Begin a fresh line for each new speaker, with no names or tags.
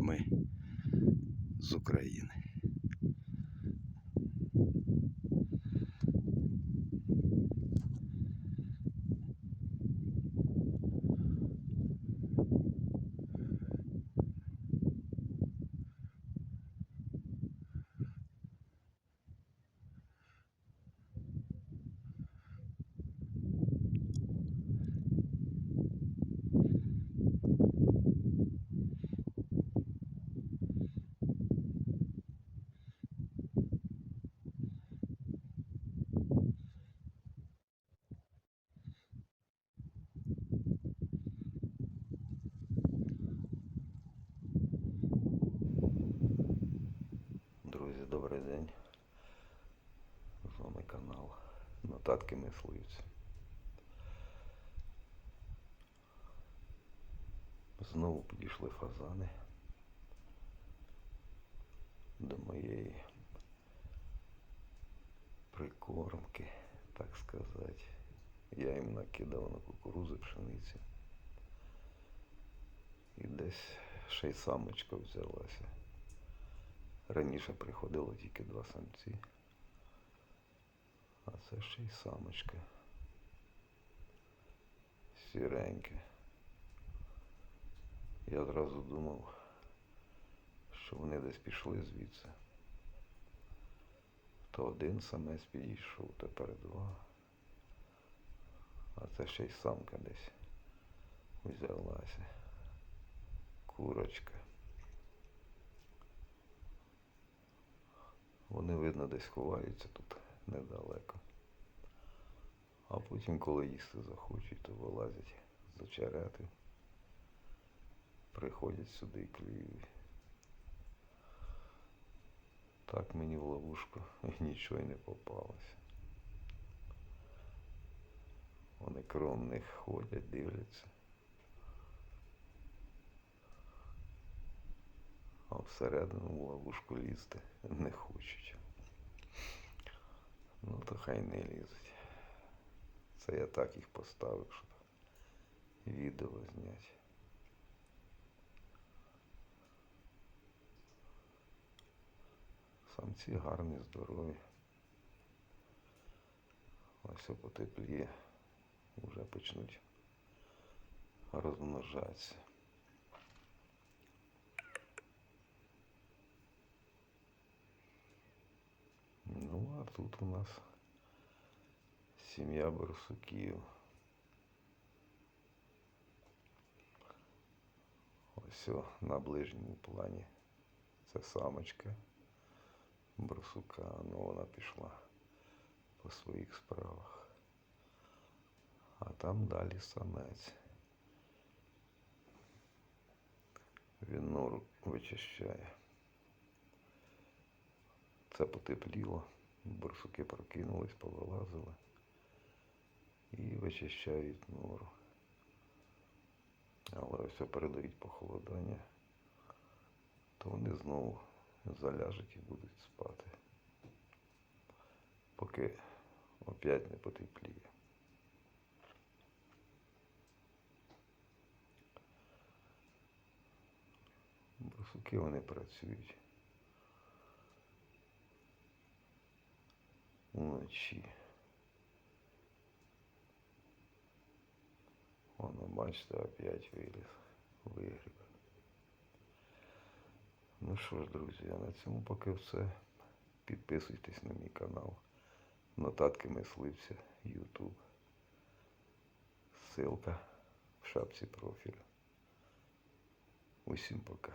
Ми з України. Канал Нотатки мисливця. Знову підійшли фазани до моєї прикормки, так сказати. Я їм накидав на кукурузи пшениці. І десь ще й самочка взялася. Раніше приходило тільки два самці. А це ще й самочка. Сіреньке. Я зразу думав, що вони десь пішли звідси. То один самець підійшов, тепер два. А це ще й самка десь взялася. Курочка. Вони, видно, десь ховаються тут недалеко. А потім, коли їсти захочуть, то вилазять з очерети. Приходять сюди і клюють. Так мені в ловушку нічого й не попалося. Вони кром них ходять, дивляться. А всередину в ловушку лізти не хочуть. Ну то хай не лізуть. Це я так їх поставив, щоб відео зняти. Самці гарні, здорові. Ось потепліє. Вже почнуть розмножатися. А тут у нас сім'я барсуків. Ось на ближньому плані. Це самочка барсука, ну вона пішла по своїх справах. А там далі самець. Він нору вичищає. Це потепліло, барсуки прокинулись, повилазили і вичищають нору. Але ось передають похолодання, то вони знову заляжуть і будуть спати, поки опять не потепліє. Барсуки вони працюють. Уночі. Воно, бачите, опять виліз, вигріб. Ну що ж, друзі, а на цьому поки все. Підписуйтесь на мій канал. Нотатки мисливця, YouTube. Ссылка в шапці профілю. Усім пока.